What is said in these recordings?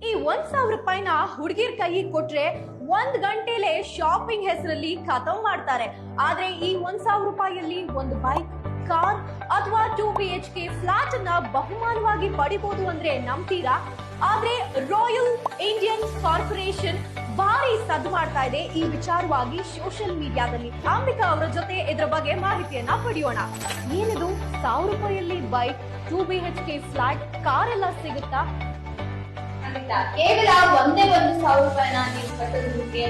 ಈ ಒಂದ್ ಸಾವಿರ ರೂಪಾಯಿನ ಹುಡುಗಿರ್ ಕೈಗೆ ಕೊಟ್ರೆ ಒಂದ್ ಗಂಟೆಲೆ ಶಾಪಿಂಗ್ ಹೆಸರಲ್ಲಿ ಖತಮ್ ಮಾಡ್ತಾರೆ. ಆದ್ರೆ ಈ ಒಂದ್ ಸಾವಿರ ರೂಪಾಯಿಯಲ್ಲಿ ಒಂದು ಬೈಕ್ ಕಾರ್ ಅಥವಾ two B H K flat ಅನ್ನ ಬಹುಮಾನವಾಗಿ ಪಡಿಬಹುದು ಅಂದ್ರೆ ನಂಬ್ತೀರಾ? ಆದ್ರೆ ರಾಯಲ್ ಇಂಡಿಯನ್ ಕಾರ್ಪೊರೇಷನ್ ಭಾರಿ ಸದ್ದು ಮಾಡ್ತಾ ಇದೆ ಈ ವಿಚಾರವಾಗಿ ಸೋಷಿಯಲ್ ಮೀಡಿಯಾದಲ್ಲಿ ಅಂಬಿಕಾ ಅವರ ಜೊತೆ ಇದರ ಬಗ್ಗೆ ಮಾಹಿತಿಯನ್ನ ಪಡೆಯೋಣ. ಏನಿದು? ಸಾವಿರ ರೂಪಾಯಿಯಲ್ಲಿ bike two B H K flat car ಎಲ್ಲ ಸಿಗುತ್ತಾ. ಕೇವಲ ಒಂದೇ ಒಂದು ಸಾವಿರ ರೂಪಾಯಿನ ನೀವು ಕಟ್ಟೋದಕ್ಕೆ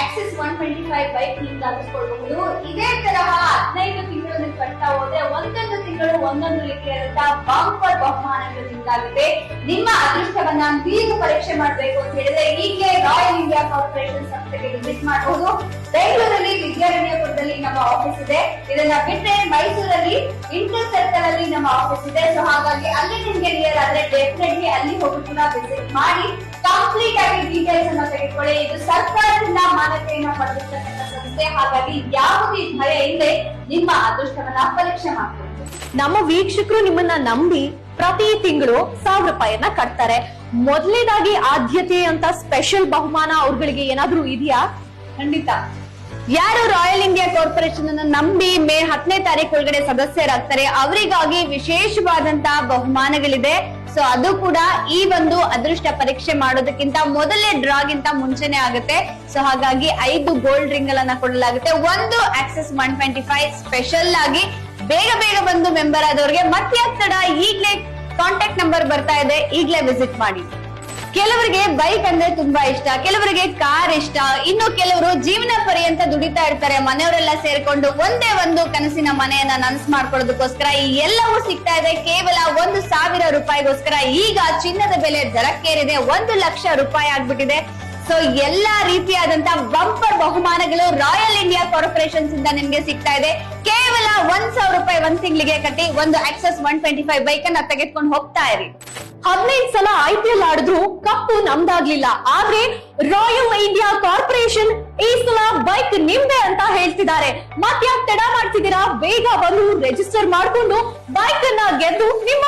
ಆಕ್ಸಿಸ್ ಒನ್ ಟ್ವೆಂಟಿ ಫೈವ್ ಬೈಕ್ನಿಂದ ತರಿಸ್ಕೊಳ್ಬಹುದು ಇದೇ ತರಹ ಹದಿನೈದು ತಿಂಗಳು ನೀವು ಕಟ್ತಾ ಹೋದ್ರೆ ಒಂದೊಂದು ತಿಂಗಳು ಒಂದೊಂದು ರೀತಿಯಾದಂತಹ ಬಾಂಪರ್ ಬಹುಮಾನಗಳು ನಿಮ್ದಾಗುತ್ತೆ ನಿಮ್ಮ ಅದೃಷ್ಟವನ್ನ ನೀವು ಪರೀಕ್ಷೆ ಮಾಡಬೇಕು ಅಂತ ಹೇಳಿದ್ರೆ ಈಗಲೇ ರಾಯಲ್ ಇಂಡಿಯಾ ಕಾರ್ಪೊರೇಷನ್ ಸಂಸ್ಥೆಗೆ ವಿಸಿಟ್ ಮಾಡಬಹುದು ಬೆಂಗಳೂರಲ್ಲಿ ವಿದ್ಯಾರಣ್ಯಪುರದಲ್ಲಿ ನಮ್ಮ ಆಫೀಸ್ ಇದೆ. ಇದನ್ನ ಬಿಟ್ಟರೆ ಮೈಸೂರಲ್ಲಿ ಇಂಟರ್ ಅಲ್ಲಿ ನಮ್ಮ ಆಫೀಸ್ ಇದೆ. ಸೊ ಹಾಗಾಗಿ ಅಲ್ಲಿ ನಿಮ್ಗೆ ನಿಯರ್ ಆದ್ರೆ ಡೆಫಿನೆಟ್ಲಿ ಅಲ್ಲಿ ಹೋಗಿ ಕೂಡ ವಿಸಿಟ್ ಮಾಡಿ ಕಂಪ್ಲೀಟ್ ಆಗಿ ಡೀಟೇಲ್ಸ್ ಅನ್ನ ತೆಗೆದುಕೊಳ್ಳಿ. ಇದು ಸರ್ಕಾರದಿಂದ ಮಾನ್ಯತೆಯನ್ನು ಪಡೆದಿರ್ತಕ್ಕಂಥ ಸಂಸ್ಥೆ. ಹಾಗಾಗಿ ಯಾವುದೇ ಭಯ ಇಲ್ಲದೆ ನಿಮ್ಮ ಅದೃಷ್ಟವನ್ನ ಪರೀಕ್ಷೆ ಮಾಡಬಹುದು ನಮ್ಮ ವೀಕ್ಷಕರು ನಿಮ್ಮನ್ನ ನಂಬಿ ಪ್ರತಿ ತಿಂಗಳು ಸಾವಿರ ರೂಪಾಯಿಯನ್ನ ಕಟ್ತಾರೆ. ಮೊದಲನೇದಾಗಿ ಆದ್ಯತೆ ಅಂತ ಸ್ಪೆಷಲ್ ಬಹುಮಾನ ಅವ್ರಗಳಿಗೆ ಏನಾದ್ರೂ ಇದೆಯಾ? ಖಂಡಿತ. ಯಾರು ರಾಯಲ್ ಇಂಡಿಯಾ ಕಾರ್ಪೊರೇಷನ್ ಅನ್ನು ನಂಬಿ ಮೇ ಹತ್ತನೇ ತಾರೀಕು ಒಳಗಡೆ ಸದಸ್ಯರಾಗ್ತಾರೆ, ಅವರಿಗಾಗಿ ವಿಶೇಷವಾದಂತಹ ಬಹುಮಾನಗಳಿದೆ. ಸೊ ಅದು ಕೂಡ ಈ ಒಂದು ಅದೃಷ್ಟ ಪರೀಕ್ಷೆ ಮಾಡೋದಕ್ಕಿಂತ ಮೊದಲೇ ಡ್ರಾಗಿಂತ ಮುಂಚೆನೆ ಆಗುತ್ತೆ. ಸೊ ಹಾಗಾಗಿ ಐದು ಗೋಲ್ಡ್ ರಿಂಗ್ ಗಳನ್ನ ಕೊಡಲಾಗುತ್ತೆ. ಒಂದು Access one twenty five special ಆಗಿ ಬೇಗ ಬೇಗ ಬಂದು ಮೆಂಬರ್ ಆದವರಿಗೆ ಮತ್ತೆ ತಡ ಈಗ್ಲೇ ಕಾಂಟ್ಯಾಕ್ಟ್ ನಂಬರ್ ಬರ್ತಾ ಇದೆ. ಈಗ್ಲೇ ವಿಸಿಟ್ ಮಾಡಿ. ಕೆಲವರಿಗೆ ಬೈಕ್ ಅಂದ್ರೆ ತುಂಬಾ ಇಷ್ಟ, ಕೆಲವರಿಗೆ ಕಾರ್ ಇಷ್ಟ. ಇನ್ನು ಕೆಲವರು ಜೀವನ ಪರ್ಯಂತ ದುಡಿತಾ ಇರ್ತಾರೆ, ಮನೆಯವರೆಲ್ಲ ಸೇರ್ಕೊಂಡು ಒಂದೇ ಒಂದು ಕನಸಿನ ಮನೆಯನ್ನ ನನಸು ಮಾಡ್ಕೊಳ್ಳೋದಕ್ಕೋಸ್ಕರ ಈ ಎಲ್ಲವೂ ಸಿಗ್ತಾ ಇದೆ. ಕೇವಲ ಒಂದು ಸಾವಿರ ರೂಪಾಯಿಗೋಸ್ಕರ ಈಗ ಚಿನ್ನದ ಬೆಲೆ ದರಕ್ಕೇರಿದೆ, ಒಂದು ಲಕ್ಷ ರೂಪಾಯಿ ಆಗ್ಬಿಟ್ಟಿದೆ. ಸೊ ಎಲ್ಲಾ ರೀತಿಯಾದಂತ ಬಂಪರ್ ಬಹುಮಾನಗಳು ರಾಯಲ್ ಇಂಡಿಯಾ ಕಾರ್ಪೊರೇಷನ್ಸ್ ಇಂದ ನಿಮ್ಗೆ ಸಿಗ್ತಾ ಇದೆ. ಕೇವಲ ಒಂದ್ ಸಾವಿರ ರೂಪಾಯಿ ಒಂದ್ ತಿಂಗಳಿಗೆ ಕಟ್ಟಿ ಒಂದು Access one twenty five bike ಅನ್ನ ತೆಗೆದುಕೊಂಡು ಹೋಗ್ತಾ ಇರಿ. ಹದಿನೈದು ಸಲ ಐ ಪಿ ಎಲ್ ಆಡಿದ್ರು ಕಪ್ಪು ನಮ್ದಾಗ್ಲಿಲ್ಲ. ಆದ್ರೆ ರಾಯಲ್ ಇಂಡಿಯಾ ಕಾರ್ಪೊರೇಷನ್ ಈ ಸಲ ಬೈಕ್ ನಿಮ್ದೆ ಅಂತ ಹೇಳ್ತಿದ್ದಾರೆ. ಮತ್ತೆ ತಡ ಮಾಡ್ತಿದ್ದೀರಾ? ಬೇಗ ಬಂದು ರಿಜಿಸ್ಟರ್ ಮಾಡ್ಕೊಂಡು ಬೈಕ್ ಅನ್ನ ಗೆದ್ದು ನಿಮ್ಮ